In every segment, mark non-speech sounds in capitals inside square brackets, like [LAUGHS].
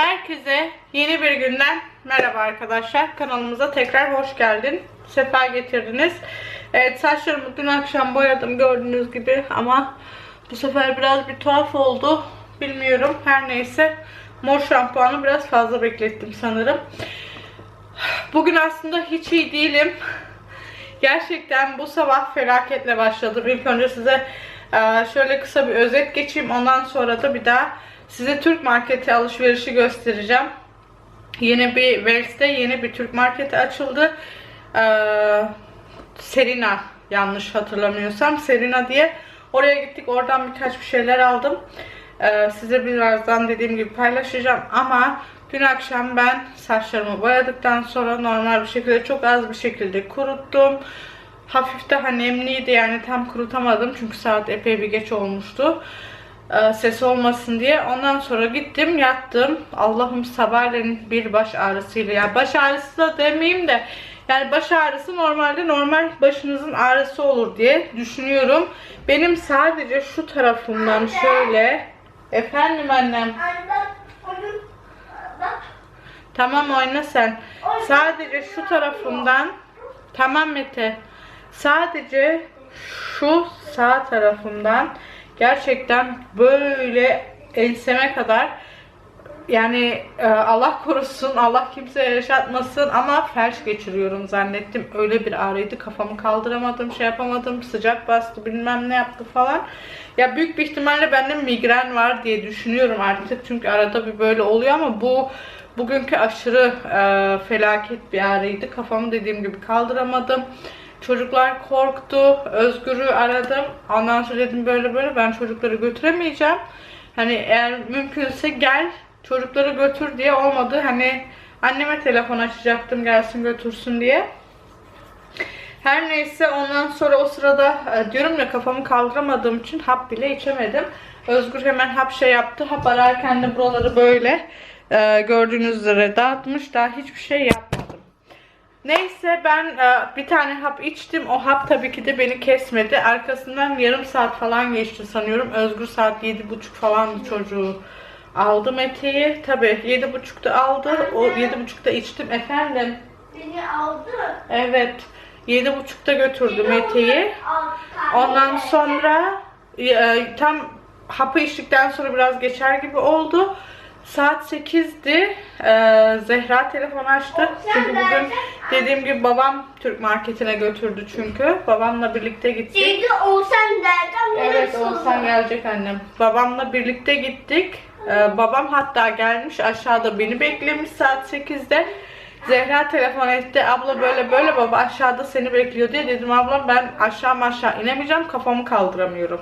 Herkese yeni bir günden merhaba arkadaşlar. Kanalımıza tekrar hoş geldin. Sefa getirdiniz. Evet saçlarımı dün akşam boyadım gördüğünüz gibi ama bu sefer biraz bir tuhaf oldu. Bilmiyorum her neyse mor şampuanı biraz fazla beklettim sanırım. Bugün aslında hiç iyi değilim. Gerçekten bu sabah felaketle başladım. İlk önce size e, şöyle kısa bir özet geçeyim. Ondan sonra da bir daha size Türk marketi alışverişi göstereceğim. Yeni bir Wells'te yeni bir Türk marketi açıldı. Ee, Serina yanlış hatırlamıyorsam. Serina diye. Oraya gittik. Oradan birkaç bir şeyler aldım. Ee, size birazdan dediğim gibi paylaşacağım. Ama dün akşam ben saçlarımı boyadıktan sonra normal bir şekilde çok az bir şekilde kuruttum. Hafif daha nemliydi yani tam kurutamadım çünkü saat epey bir geç olmuştu e, ses olmasın diye. Ondan sonra gittim yattım. Allah'ım sabahleyin bir baş ağrısıyla. Yani baş ağrısı da demeyeyim de yani baş ağrısı normalde normal başınızın ağrısı olur diye düşünüyorum. Benim sadece şu tarafımdan şöyle efendim annem Anne tamam oyna sen. Sadece şu tarafımdan tamam Mete. Sadece şu sağ tarafımdan gerçekten böyle enseme kadar yani e, Allah korusun, Allah kimseye yaşatmasın ama felç geçiriyorum zannettim. Öyle bir ağrıydı. Kafamı kaldıramadım, şey yapamadım. Sıcak bastı, bilmem ne yaptı falan. Ya büyük bir ihtimalle bende migren var diye düşünüyorum artık. Çünkü arada bir böyle oluyor ama bu bugünkü aşırı e, felaket bir ağrıydı. Kafamı dediğim gibi kaldıramadım. Çocuklar korktu. Özgür'ü aradım. Ondan sonra dedim böyle böyle ben çocukları götüremeyeceğim. Hani eğer mümkünse gel çocukları götür diye olmadı. Hani anneme telefon açacaktım gelsin götürsün diye. Her neyse ondan sonra o sırada e, diyorum ya kafamı kaldıramadığım için hap bile içemedim. Özgür hemen hap şey yaptı. Hap ararken de buraları böyle e, gördüğünüz üzere dağıtmış. Daha hiçbir şey yapmadım. Neyse ben e, bir tane hap içtim. O hap tabii ki de beni kesmedi. Arkasından yarım saat falan geçti sanıyorum. Özgür saat yedi buçuk falan çocuğu aldı Mete'yi. Tabii yedi buçukta aldı. O yedi buçukta içtim efendim. beni aldı. Evet. Yedi buçukta götürdü Mete'yi. Ondan sonra e, tam hapı içtikten sonra biraz geçer gibi oldu. Saat 8'di. Ee, Zehra telefon açtı. Çünkü bugün dediğim gibi babam Türk marketine götürdü çünkü. Babamla birlikte gittik. Şimdi olsan derden Evet Oğuzhan gelecek annem. Babamla birlikte gittik. Ee, babam hatta gelmiş aşağıda beni beklemiş saat 8'de. Zehra telefon etti. Abla böyle böyle baba aşağıda seni bekliyor diye dedim ablam ben aşağı aşağı inemeyeceğim kafamı kaldıramıyorum.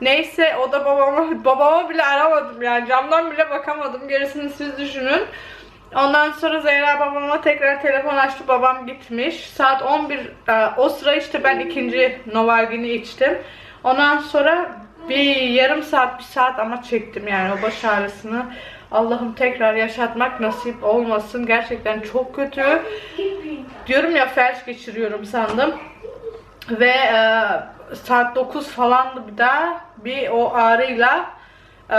Neyse o da babama babama bile aramadım yani camdan bile bakamadım. Gerisini siz düşünün. Ondan sonra Zehra babama tekrar telefon açtı. Babam gitmiş. Saat 11 e, o sıra işte ben ikinci Novalgin'i içtim. Ondan sonra bir yarım saat bir saat ama çektim yani o baş ağrısını. Allah'ım tekrar yaşatmak nasip olmasın. Gerçekten çok kötü. Diyorum ya felç geçiriyorum sandım. Ve e, saat 9 falandı bir daha bir o ağrıyla e,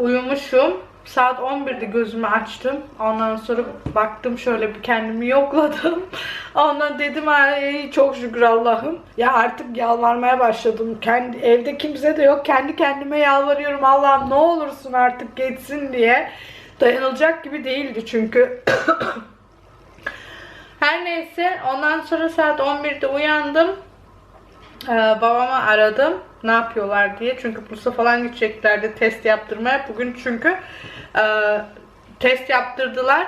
uyumuşum. Saat 11'de gözümü açtım. Ondan sonra baktım şöyle bir kendimi yokladım. [LAUGHS] Ondan dedim ay çok şükür Allah'ım. Ya artık yalvarmaya başladım. Kendi evde kimse de yok. Kendi kendime yalvarıyorum. Allah'ım ne olursun artık geçsin diye. Dayanılacak gibi değildi çünkü. [COUGHS] Her neyse ondan sonra saat 11'de uyandım. Ee, babama aradım ne yapıyorlar diye. Çünkü Bursa falan gideceklerdi test yaptırmaya. Bugün çünkü e, test yaptırdılar.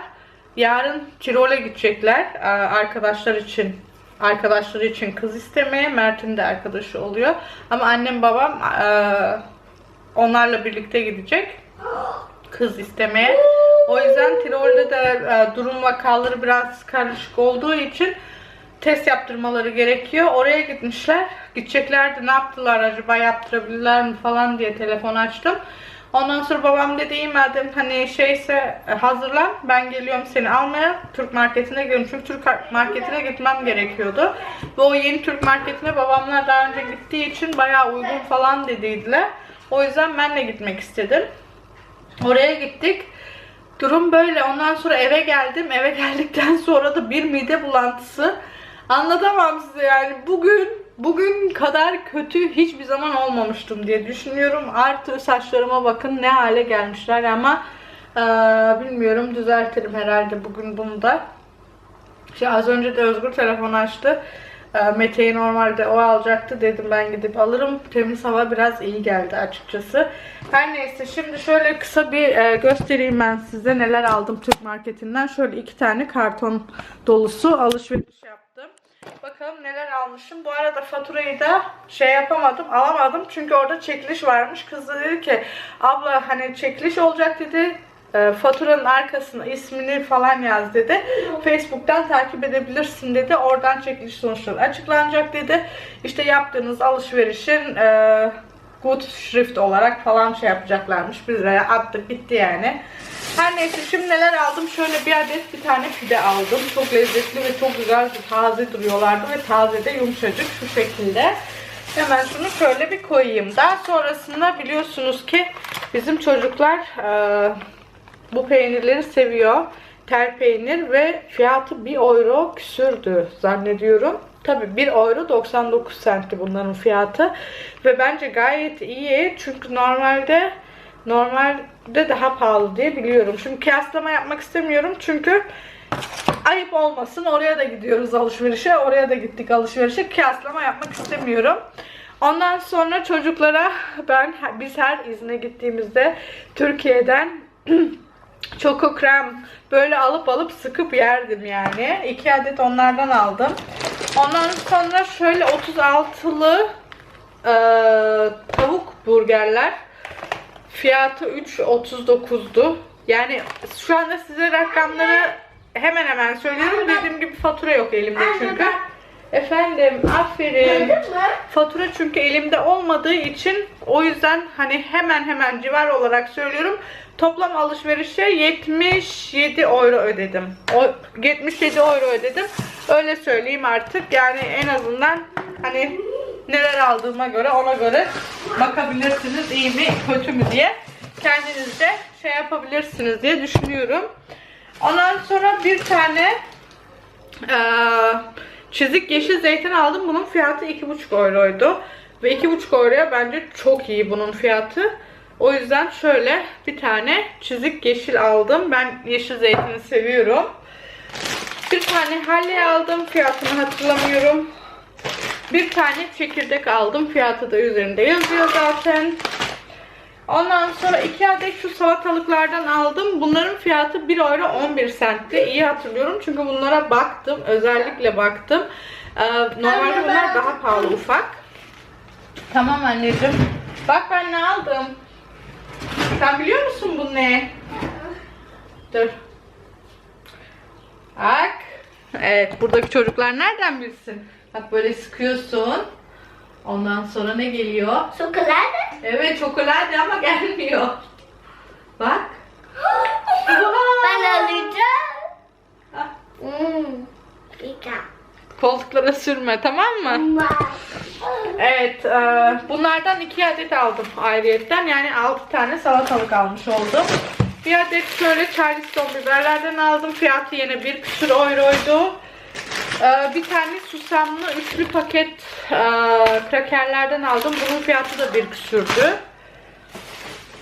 Yarın Tirol'e gidecekler e, arkadaşlar için. Arkadaşları için kız istemeye. Mert'in de arkadaşı oluyor. Ama annem babam e, onlarla birlikte gidecek. Kız istemeye. O yüzden Tirol'de de durum vakaları biraz karışık olduğu için test yaptırmaları gerekiyor. Oraya gitmişler. Gideceklerdi. Ne yaptılar acaba yaptırabilirler mi falan diye telefon açtım. Ondan sonra babam dedi iyi madem hani şeyse e, hazırlan ben geliyorum seni almaya Türk marketine geliyorum. Çünkü Türk marketine gitmem gerekiyordu. Ve o yeni Türk marketine babamlar daha önce gittiği için bayağı uygun falan dediydiler. O yüzden ben de gitmek istedim. Oraya gittik. Durum böyle. Ondan sonra eve geldim. Eve geldikten sonra da bir mide bulantısı. Anlatamam size yani. Bugün bugün kadar kötü hiçbir zaman olmamıştım diye düşünüyorum. Artı saçlarıma bakın ne hale gelmişler ama eee, bilmiyorum düzeltirim herhalde bugün bunu da. İşte az önce de Özgür telefon açtı. Ee, Mete'yi normalde o alacaktı. Dedim ben gidip alırım. Temiz hava biraz iyi geldi açıkçası. Her neyse şimdi şöyle kısa bir e, göstereyim ben size neler aldım Türk marketinden. Şöyle iki tane karton dolusu alışveriş yaptım. Bakalım neler almışım. Bu arada faturayı da şey yapamadım, alamadım. Çünkü orada çekiliş varmış. Kız da dedi ki abla hani çekiliş olacak dedi. E, faturanın arkasına ismini falan yaz dedi. Facebook'tan takip edebilirsin dedi. Oradan çekiliş sonuçları açıklanacak dedi. İşte yaptığınız alışverişin e, good şrift olarak falan şey yapacaklarmış. Biz de attık bitti yani. Her neyse şimdi neler aldım? Şöyle bir adet bir tane pide aldım. Çok lezzetli ve çok güzel taze duruyorlardı ve taze de yumuşacık şu şekilde. Hemen şunu şöyle bir koyayım. Daha sonrasında biliyorsunuz ki bizim çocuklar e, bu peynirleri seviyor. Tel peynir ve fiyatı 1 euro küsürdü zannediyorum. Tabi 1 euro 99 centti bunların fiyatı. Ve bence gayet iyi. Çünkü normalde normalde daha pahalı diye biliyorum. Şimdi kıyaslama yapmak istemiyorum. Çünkü ayıp olmasın. Oraya da gidiyoruz alışverişe. Oraya da gittik alışverişe. Kıyaslama yapmak istemiyorum. Ondan sonra çocuklara ben biz her izne gittiğimizde Türkiye'den [CLEARS THROAT] Choco krem böyle alıp alıp sıkıp yerdim yani. İki adet onlardan aldım. Ondan sonra şöyle 36'lı e, tavuk burgerler. Fiyatı 3.39'du. Yani şu anda size rakamları hemen hemen söylüyorum. Dediğim gibi fatura yok elimde çünkü. Efendim aferin. Fatura çünkü elimde olmadığı için o yüzden hani hemen hemen civar olarak söylüyorum. Toplam alışverişe 77 euro ödedim. O 77 euro ödedim. Öyle söyleyeyim artık. Yani en azından hani neler aldığıma göre ona göre bakabilirsiniz iyi mi kötü mü diye. Kendiniz de şey yapabilirsiniz diye düşünüyorum. Ondan sonra bir tane eee, çizik yeşil zeytin aldım. Bunun fiyatı 2,5 euroydu. Ve 2,5 euroya bence çok iyi bunun fiyatı. O yüzden şöyle bir tane çizik yeşil aldım. Ben yeşil zeytini seviyorum. Bir tane halle aldım. Fiyatını hatırlamıyorum. Bir tane çekirdek aldım. Fiyatı da üzerinde yazıyor zaten. Ondan sonra iki adet şu salatalıklardan aldım. Bunların fiyatı 1 euro 11 centti. İyi hatırlıyorum çünkü bunlara baktım. Özellikle baktım. Ee, normalde bunlar daha pahalı ufak. Tamam anneciğim. Bak ben ne aldım. Sen biliyor musun bu ne? Dur. Bak. Evet buradaki çocuklar nereden bilsin? Bak böyle sıkıyorsun. Ondan sonra ne geliyor? Şokolade. Evet çokolade ama gelmiyor. Bak. [GASPS] ben alacağım. Ah, Hmm. Koltuklara sürme tamam mı? Evet e, bunlardan iki adet aldım ayrıyetten. Yani altı tane salatalık almış oldum. Bir adet şöyle Charleston biberlerden aldım. Fiyatı yine bir küsur euroydu. E, bir tane susamlı üçlü paket e, krakerlerden aldım. Bunun fiyatı da bir küsürdü.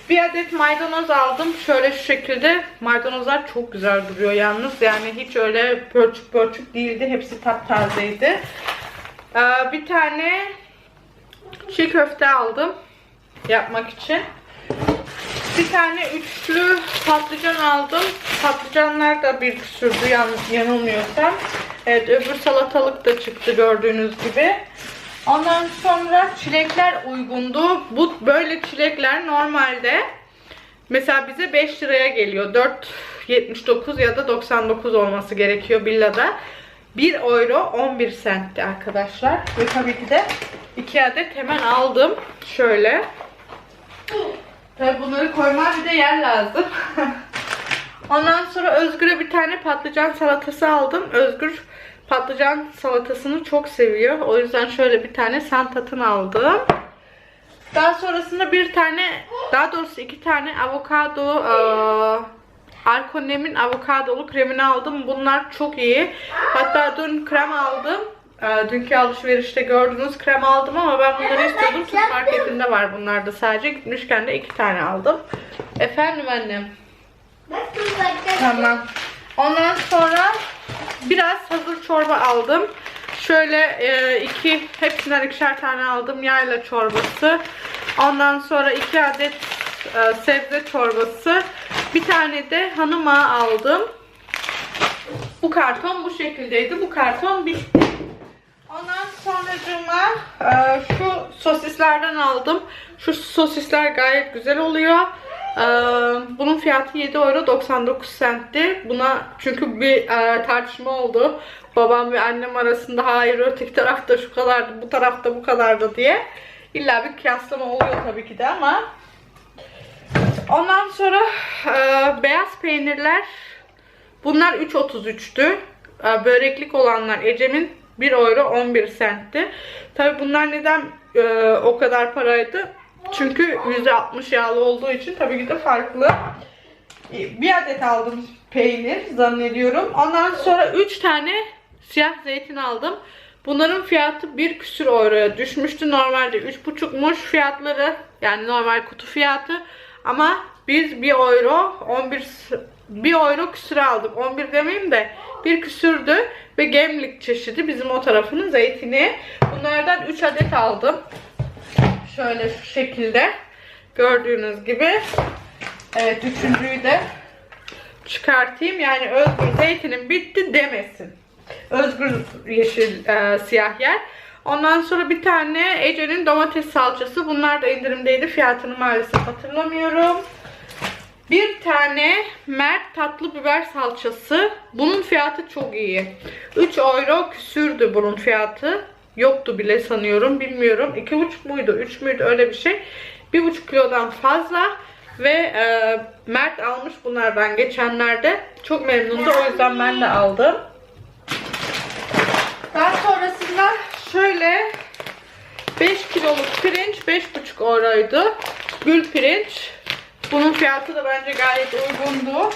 Bir adet maydanoz aldım. Şöyle şu şekilde. Maydanozlar çok güzel duruyor yalnız. Yani hiç öyle pörçük pörçük değildi. Hepsi taptazeydi. Ee, bir tane çiğ köfte aldım. Yapmak için. Bir tane üçlü patlıcan aldım. Patlıcanlar da bir küsürdü yan, yanılmıyorsam. Evet öbür salatalık da çıktı gördüğünüz gibi. Ondan sonra çilekler uygundu. Bu böyle çilekler normalde mesela bize 5 liraya geliyor. 4.79 ya da 99 olması gerekiyor Billa'da. 1 euro 11 centti arkadaşlar. Ve tabii ki de 2 adet hemen aldım. Şöyle. Tabii bunları koymam bir de yer lazım. [LAUGHS] Ondan sonra Özgür'e bir tane patlıcan salatası aldım. Özgür patlıcan salatasını çok seviyor. O yüzden şöyle bir tane santatın aldım. Daha sonrasında bir tane, daha doğrusu iki tane avokado eee, Arkonem'in avokadolu kremini aldım. Bunlar çok iyi. Hatta dün krem aldım. Ee, Dünkü alışverişte gördüğünüz krem aldım ama ben bunları istiyordum. Türk marketinde var bunlar da sadece. Gitmişken de iki tane aldım. Efendim annem. Tamam. Ondan sonra biraz hazır çorba aldım. Şöyle e, iki, hepsinden ikişer tane aldım. Yayla çorbası. Ondan sonra iki adet e, sebze çorbası. Bir tane de hanıma aldım. Bu karton bu şekildeydi. Bu karton bitti. Ondan sonracığıma e, şu sosislerden aldım. Şu sosisler gayet güzel oluyor. E, bunun fiyatı 7 euro 99 centti. Buna çünkü bir e, tartışma oldu. Babam ve annem arasında hayır öteki tarafta şu kadardı, bu tarafta bu kadardı diye. İlla bir kıyaslama oluyor tabii ki de ama. Ondan sonra e, beyaz peynirler Bunlar 3.33'tü. Ee, Böreklik olanlar Ecem'in 1 euro 11 centti. Tabi bunlar neden e, o kadar paraydı? Çünkü %60 yağlı olduğu için tabii ki de farklı. E, Bir adet aldım peynir zannediyorum. Ondan sonra 3 tane siyah zeytin aldım. Bunların fiyatı bir küsür euroya düşmüştü. Normalde 3,5'muş fiyatları. Yani normal kutu fiyatı. Ama biz 1 euro 11 s- 1 euro küsür aldık. 11 demeyeyim de bir küsürdü. Ve gemlik çeşidi bizim o tarafının zeytini. Bunlardan 3 adet aldım. Şöyle şu şekilde. Gördüğünüz gibi. Evet üçüncüyü de çıkartayım. Yani özgür zeytinim bitti demesin. Özgür yeşil e, siyah yer. Ondan sonra bir tane Ece'nin domates salçası. Bunlar da indirimdeydi. Fiyatını maalesef hatırlamıyorum. Bir tane Mert tatlı biber salçası. Bunun fiyatı çok iyi. 3 euro küsürdü bunun fiyatı. Yoktu bile sanıyorum. Bilmiyorum. 2,5 muydu? 3 müydü? Öyle bir şey. 1,5 kilodan fazla. Ve e, Mert almış bunlardan geçenlerde. Çok memnundu. O yüzden ben de aldım. Daha sonrasında şöyle 5 kiloluk pirinç 5,5 euroydu. Gül pirinç. Bunun fiyatı da bence gayet uygundu.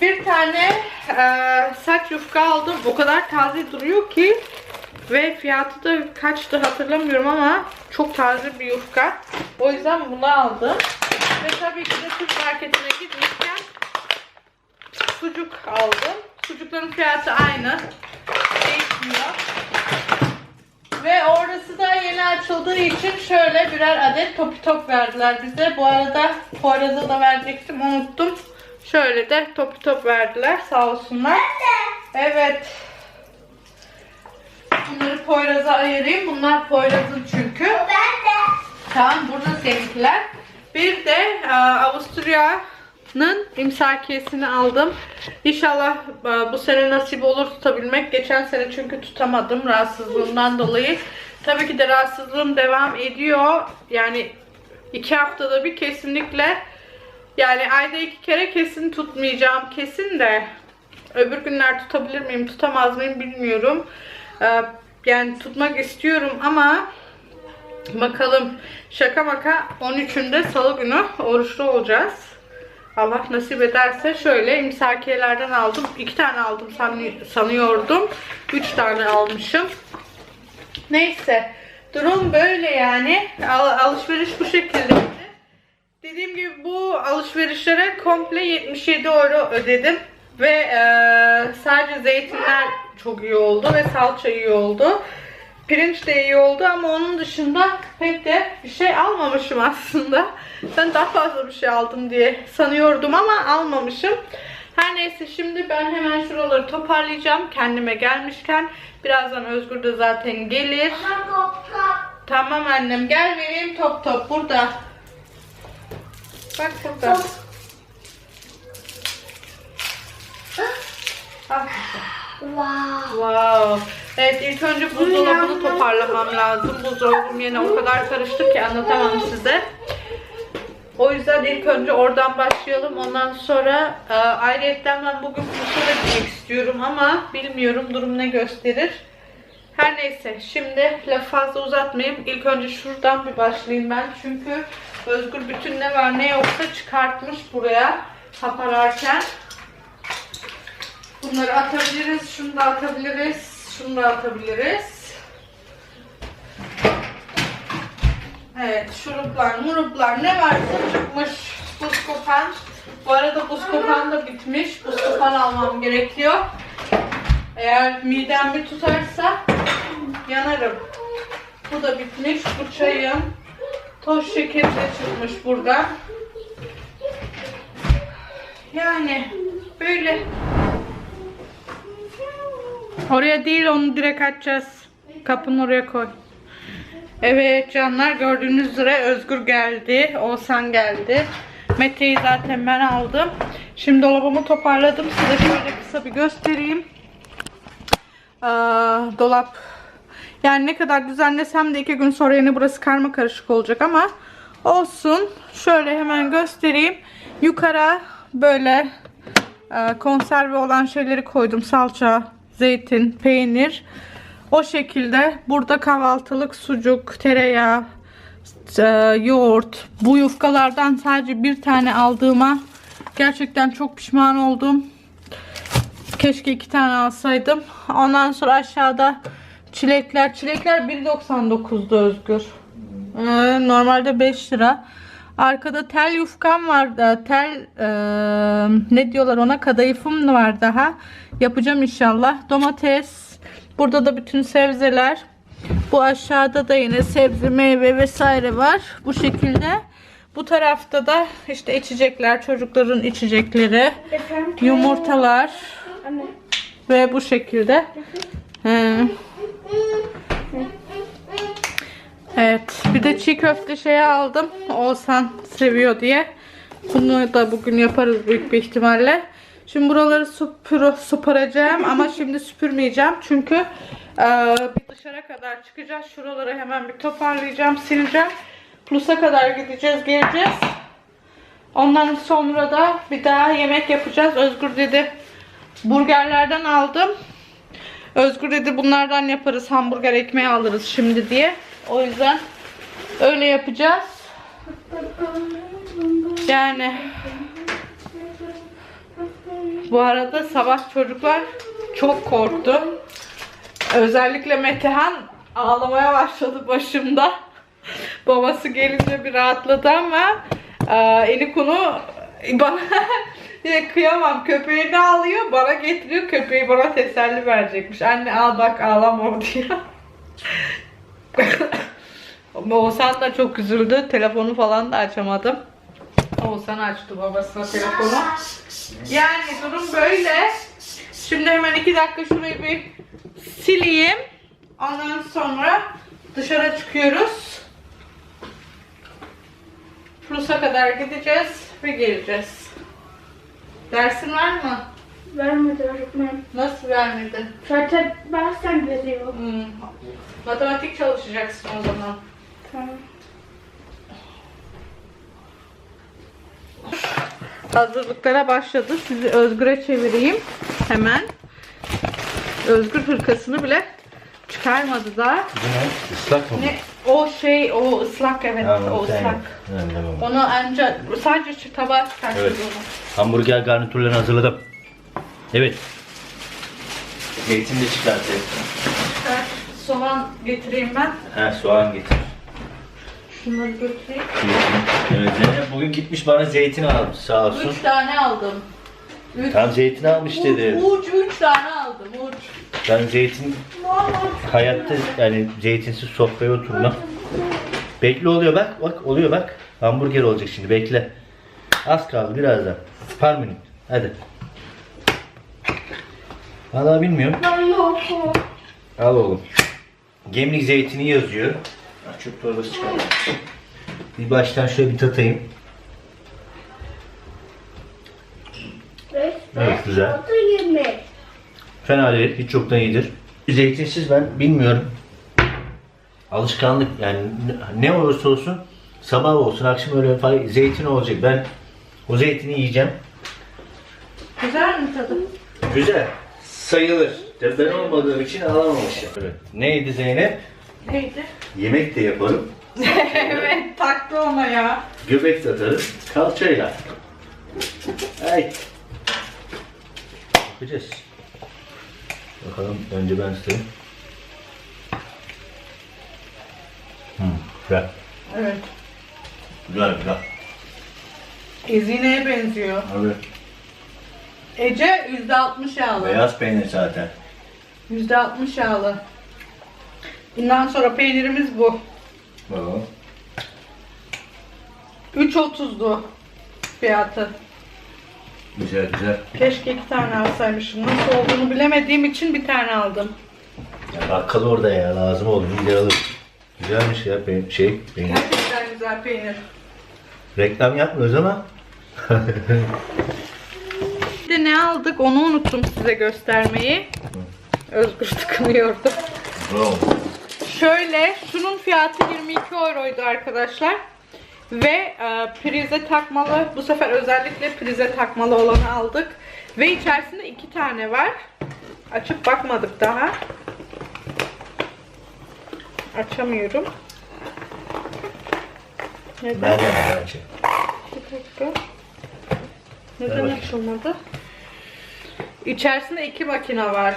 Bir tane e, saç yufka aldım. O kadar taze duruyor ki ve fiyatı da kaçtı hatırlamıyorum ama çok taze bir yufka. O yüzden bunu aldım. Ve tabii ki de Türk marketine gitmişken sucuk aldım. Sucukların fiyatı aynı. Değişmiyor. Ve orası da yeni açıldığı için şöyle birer adet topi top verdiler bize. Bu arada Poyraz'a da verecektim unuttum. Şöyle de topi top verdiler sağ olsunlar. Evet. Bunları Poyraz'a ayırayım. Bunlar Poyraz'ın çünkü. Ben de. Tamam burada seninkiler. Bir de e, Avusturya'nın imsakiyesini aldım. İnşallah e, bu sene nasip olur tutabilmek. Geçen sene çünkü tutamadım rahatsızlığımdan dolayı. Tabii ki de rahatsızlığım devam ediyor. Yani iki haftada bir kesinlikle yani ayda iki kere kesin tutmayacağım kesin de öbür günler tutabilir miyim tutamaz mıyım bilmiyorum. E, yani tutmak istiyorum ama Bakalım şaka maka 13'ünde salı günü oruçlu olacağız. Allah nasip ederse şöyle imsakiyelerden aldım. iki tane aldım sanı- sanıyordum. Üç tane almışım. Neyse. Durum böyle yani. Al- alışveriş bu şekildeydi. Dediğim gibi bu alışverişlere komple 77 euro ödedim. Ve eee, sadece zeytinler çok iyi oldu ve salça iyi oldu. Pirinç de iyi oldu ama onun dışında pek de bir şey almamışım aslında. Ben daha fazla bir şey aldım diye sanıyordum ama almamışım. Her neyse şimdi ben hemen şuraları toparlayacağım kendime gelmişken. Birazdan Özgür de zaten gelir. Ama kopka. Tamam annem gel vereyim top top burada. Bak burada. Top. Al. Wow. Wow. Evet ilk önce buzdolabını toparlamam lazım. Buzdolabım yine o kadar karıştı ki anlatamam size. O yüzden ilk önce oradan başlayalım. Ondan sonra e, ayrıyetten ben bugün Mısır'a gitmek istiyorum ama bilmiyorum durum ne gösterir. Her neyse şimdi lafı fazla uzatmayayım. İlk önce şuradan bir başlayayım ben. Çünkü Özgür bütün ne var ne yoksa çıkartmış buraya. hap ararken. Bunları atabiliriz. Şunu da atabiliriz. Şunu da atabiliriz. Evet, şuruplar, muruplar ne varsa çıkmış. Buz kopan. Bu arada buz kopan da bitmiş. Buz kopan almam gerekiyor. Eğer midem bir tutarsa yanarım. Bu da bitmiş. Bu çayım. Toz şekeri de çıkmış buradan. Yani böyle. Oraya değil onu direkt açacağız. Kapının oraya koy. Evet canlar gördüğünüz üzere Özgür geldi. Oğuzhan geldi. Mete'yi zaten ben aldım. Şimdi dolabımı toparladım. Size şöyle kısa bir göstereyim. Aa, dolap. Yani ne kadar düzenlesem de iki gün sonra yine burası karma karışık olacak ama olsun. Şöyle hemen göstereyim. Yukarı böyle e, konserve olan şeyleri koydum. Salça, zeytin, peynir. O şekilde burada kahvaltılık sucuk, tereyağı, e, yoğurt. Bu yufkalardan sadece bir tane aldığıma gerçekten çok pişman oldum. Keşke iki tane alsaydım. Ondan sonra aşağıda çilekler. Çilekler 1.99'du Özgür. Ee, normalde 5 lira. Arkada tel yufkam var da tel e, ne diyorlar ona kadayıfım var daha. Yapacağım inşallah. Domates. Burada da bütün sebzeler. Bu aşağıda da yine sebze, meyve vesaire var. Bu şekilde. Bu tarafta da işte içecekler, çocukların içecekleri, yumurtalar ve bu şekilde. Ee, Evet. Bir de çiğ köfte şeyi aldım. Oğuzhan seviyor diye. Bunu da bugün yaparız büyük bir ihtimalle. Şimdi buraları süpür, süpüreceğim ama şimdi süpürmeyeceğim. Çünkü e, dışarı kadar çıkacağız. Şuraları hemen bir toparlayacağım, sileceğim. Plus'a kadar gideceğiz, geleceğiz. Ondan sonra da bir daha yemek yapacağız. Özgür dedi burgerlerden aldım. Özgür dedi bunlardan yaparız. Hamburger ekmeği alırız şimdi diye. O yüzden öyle yapacağız. Yani bu arada sabah çocuklar çok korktu. Özellikle Metehan ağlamaya başladı başımda. Babası gelince bir rahatladı ama e, Enikunu bana [LAUGHS] diye kıyamam köpeğini alıyor bana getiriyor köpeği bana teselli verecekmiş. Anne al bak ağlama [LAUGHS] diyor. Oğuzhan da çok üzüldü. Telefonu falan da açamadım. Oğuzhan açtı babasına telefonu. Yani durum böyle. Şimdi hemen iki dakika şurayı bir sileyim. Ondan sonra dışarı çıkıyoruz. Plus'a kadar gideceğiz ve geleceğiz. Dersin var mı? Vermedi öğretmen. Nasıl vermedi? Zaten versen veriyor. Hmm. Matematik çalışacaksın o zaman. Tamam. Hazırlıklara başladı. Sizi Özgür'e çevireyim. Hemen. Özgür hırkasını bile çıkarmadı daha. Bu ne? Islak mı? Ne? O şey, o ıslak evet. Tamam, o ıslak. tamam. Evet, tamam. Onu ancak sadece şu tabağa çıkartırız Evet. onu. Hamburger garnitürlerini hazırladım. Evet. Zeytin de çıkartayım. Çıkar. Soğan getireyim ben. He soğan getir. Şunları götüreyim. Evet Zeynep bugün gitmiş bana zeytin almış sağ olsun. Üç tane aldım. Üç. Tam zeytin almış dedi. Uç, üç tane aldım. Uç. Ben zeytin hayatta yani zeytinsiz sofraya oturmam. Bekle oluyor bak bak oluyor bak. Hamburger olacak şimdi bekle. Az kaldı birazdan. Par minut. Hadi. Valla bilmiyorum. Ben. Al oğlum. Gemlik zeytini yazıyor. Çöp torbası çıkardım. Bir baştan şöyle bir tatayım. Evet, güzel. Fena değil, hiç çoktan iyidir. Zeytinsiz ben bilmiyorum. Alışkanlık yani ne olursa olsun sabah olsun akşam öyle falan zeytin olacak. Ben o zeytini yiyeceğim. Güzel mi tadı? Güzel. Sayılır. Tabii ben olmadığım için alamamışım. Evet. Neydi Zeynep? Neydi? Yemek de yaparım. [LAUGHS] evet taktı ona ya. Göbek de atarım. Kalçayla. Ay. Yapacağız. Bakalım önce ben tutayım. Hmm, güzel. Evet. Güzel güzel. Ezine'ye benziyor. Abi Ece %60 yağlı. beyaz peynir zaten. %60 yağlı. Bundan sonra peynirimiz bu. Bakalım. 3.30'du fiyatı. Güzel güzel. Keşke iki tane alsaymışım. Nasıl olduğunu bilemediğim için bir tane aldım. Ya bakkal orada ya lazım oldu. Gider alır. Güzelmiş ya peyn şey peynir. Gerçekten güzel peynir. Reklam yapmıyoruz ama. [LAUGHS] Ne aldık onu unuttum size göstermeyi. Özgür tıkınıyordu. Bravo. Şöyle şunun fiyatı 22 euroydu arkadaşlar. Ve e, prize takmalı bu sefer özellikle prize takmalı olanı aldık. Ve içerisinde iki tane var. Açıp bakmadık daha. Açamıyorum. Neden? Ben de. Bir dakika. Neden açılmadı? İçerisinde iki makine var.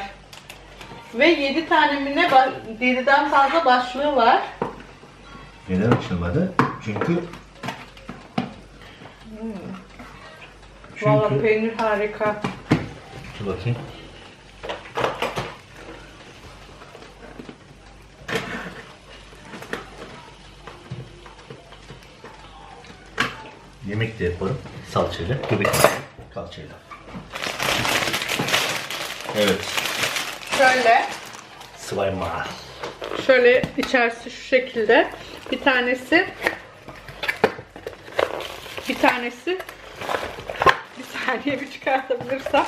Ve 7 tane mi ne ba- 7'den fazla başlığı var. Neden açılmadı? Çünkü Valla Çünkü peynir harika. Dur bakayım. Yemek de yaparım. Salçayla, göbek kalçayla. Evet. Şöyle, Sıvayma. şöyle içerisi şu şekilde. Bir tanesi bir tanesi bir saniye bir çıkartabilirsem.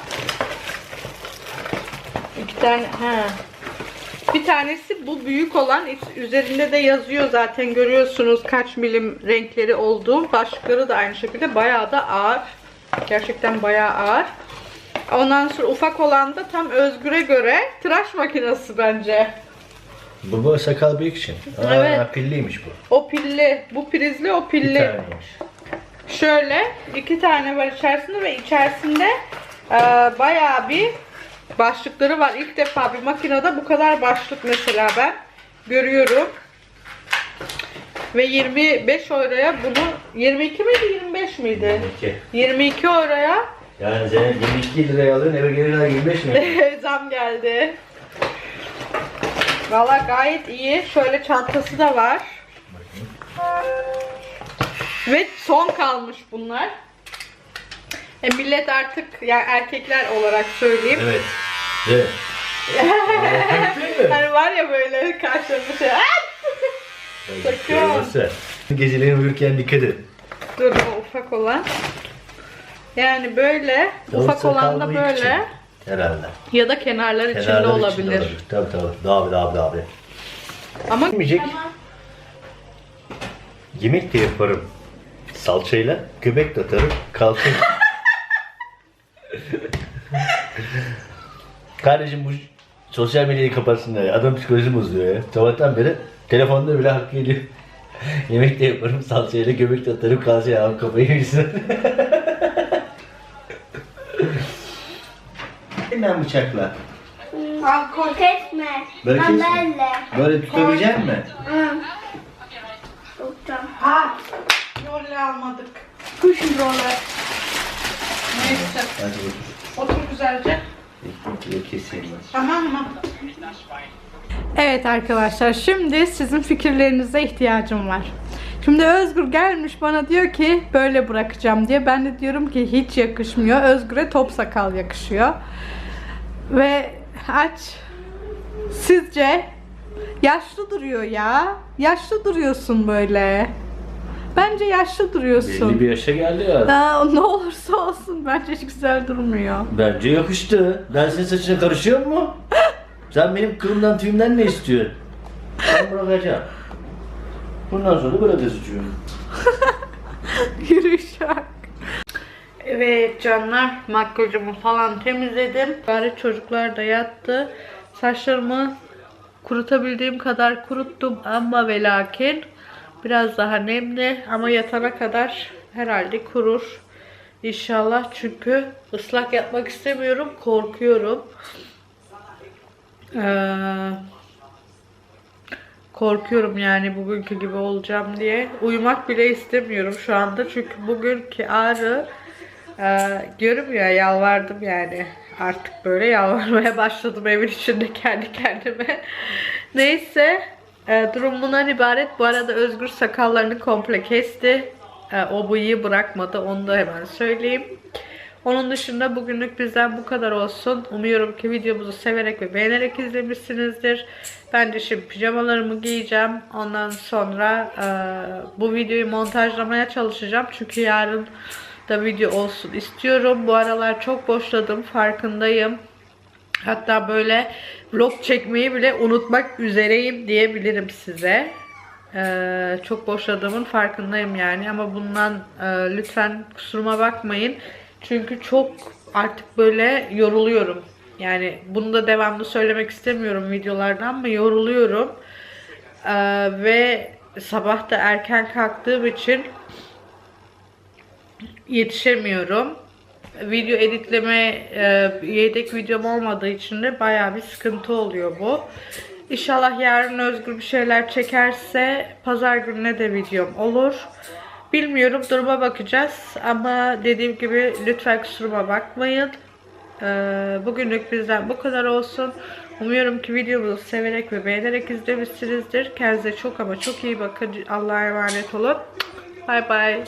İki tane ha. Bir tanesi bu büyük olan üzerinde de yazıyor zaten görüyorsunuz kaç milim renkleri olduğu. Başlıkları da aynı şekilde bayağı da ağır. Gerçekten bayağı ağır. Ondan sonra ufak olan da tam Özgür'e göre tıraş makinesi bence. Bu bu sakal büyük için. Aa, Evet. pilliymiş bu. O pilli, bu prizli, o Bir pilli. taneymiş. Şöyle iki tane var içerisinde ve içerisinde e, bayağı bir başlıkları var. İlk defa bir makinede bu kadar başlık mesela ben görüyorum. Ve 25 euroya bunu 22 miydi 25 miydi? 22. 22 euroya Yani sen 22 liraya alıyorsun eve gelirler 25 mi? [LAUGHS] zam geldi. Valla gayet iyi. Şöyle çantası da var. Ve son kalmış bunlar. E millet artık yani erkekler olarak söyleyeyim. evet. [LAUGHS] Evet. Hani var ya böyle karşılarında şey. Sakın. Geceleyin uyurken dikkat et. Dur o ufak olan. Yani böyle Yavuz ufak olan da böyle için. Herhalde. ya da kenarlar içinde Kenarları olabilir. içinde Tabii tabii. Daha daha daha. Ama Yemeyecek. Yemek de yaparım. Salçayla göbek de atarım. Kalkın. [LAUGHS] Kardeşim bu sosyal medyayı kapatsınlar ya. Adam psikolojim bozuyor ya. Sabahtan beri telefonda bile hak ediyor. [LAUGHS] Yemek de yaparım salçayla göbek de atarım kalsın ya kafayı yemişsin. [LAUGHS] Hemen bıçakla. al koy. Kesme. Böyle kesme. Kamerle. Böyle tutabilecek misin? Hı. Tutacağım. Ha, yolle almadık. Kuş roller. Neyse. Hadi otur. Otur güzelce. Ekmekleri keseyim ben. Tamam mı? Evet arkadaşlar şimdi sizin fikirlerinize ihtiyacım var. Şimdi Özgür gelmiş bana diyor ki böyle bırakacağım diye. Ben de diyorum ki hiç yakışmıyor. Özgür'e top sakal yakışıyor. Ve aç. Sizce yaşlı duruyor ya. Yaşlı duruyorsun böyle. Bence yaşlı duruyorsun. Belli bir yaşa geldi ya. Aa, ne olursa olsun bence hiç güzel durmuyor. Bence yakıştı. Ben senin saçına karışıyor mu? Sen benim kılımdan tüyümden ne istiyorsun? Ben bırakacağım. Bundan sonra bırakacağım. Yürüyüş bak. Evet canlar makyajımı falan temizledim. Bari çocuklar da yattı. Saçlarımı kurutabildiğim kadar kuruttum ama ve lakin biraz daha nemli ama yatana kadar herhalde kurur. İnşallah çünkü ıslak yapmak istemiyorum. Korkuyorum. Ee, korkuyorum yani bugünkü gibi olacağım diye. Uyumak bile istemiyorum şu anda. Çünkü bugünkü ağrı e, diyorum ya yalvardım yani. Artık böyle yalvarmaya [LAUGHS] başladım evin içinde kendi kendime. Neyse e, durum bundan ibaret. Bu arada Özgür sakallarını komple kesti. E, o bıyığı bırakmadı. Onu da hemen söyleyeyim. Onun dışında bugünlük bizden bu kadar olsun. Umuyorum ki videomuzu severek ve beğenerek izlemişsinizdir. Ben de şimdi pijamalarımı giyeceğim. Ondan sonra e, bu videoyu montajlamaya çalışacağım. Çünkü yarın da video olsun istiyorum. Bu aralar çok boşladım farkındayım. Hatta böyle vlog çekmeyi bile unutmak üzereyim diyebilirim size. Ee, çok boşladığımın farkındayım yani ama bundan e, lütfen kusuruma bakmayın. Çünkü çok artık böyle yoruluyorum. Yani bunu da devamlı söylemek istemiyorum videolarda ama yoruluyorum. Ee, ve sabah da erken kalktığım için yetişemiyorum. Video editleme e, yedek videom olmadığı için de bayağı bir sıkıntı oluyor bu. İnşallah yarın Özgür bir şeyler çekerse pazar gününe de videom olur. Bilmiyorum duruma bakacağız ama dediğim gibi lütfen kusuruma bakmayın. Ee, bugünlük bizden bu kadar olsun. Umuyorum ki videomuzu severek ve beğenerek izlemişsinizdir. Kendinize çok ama çok iyi bakın. Allah'a emanet olun. Bay bay.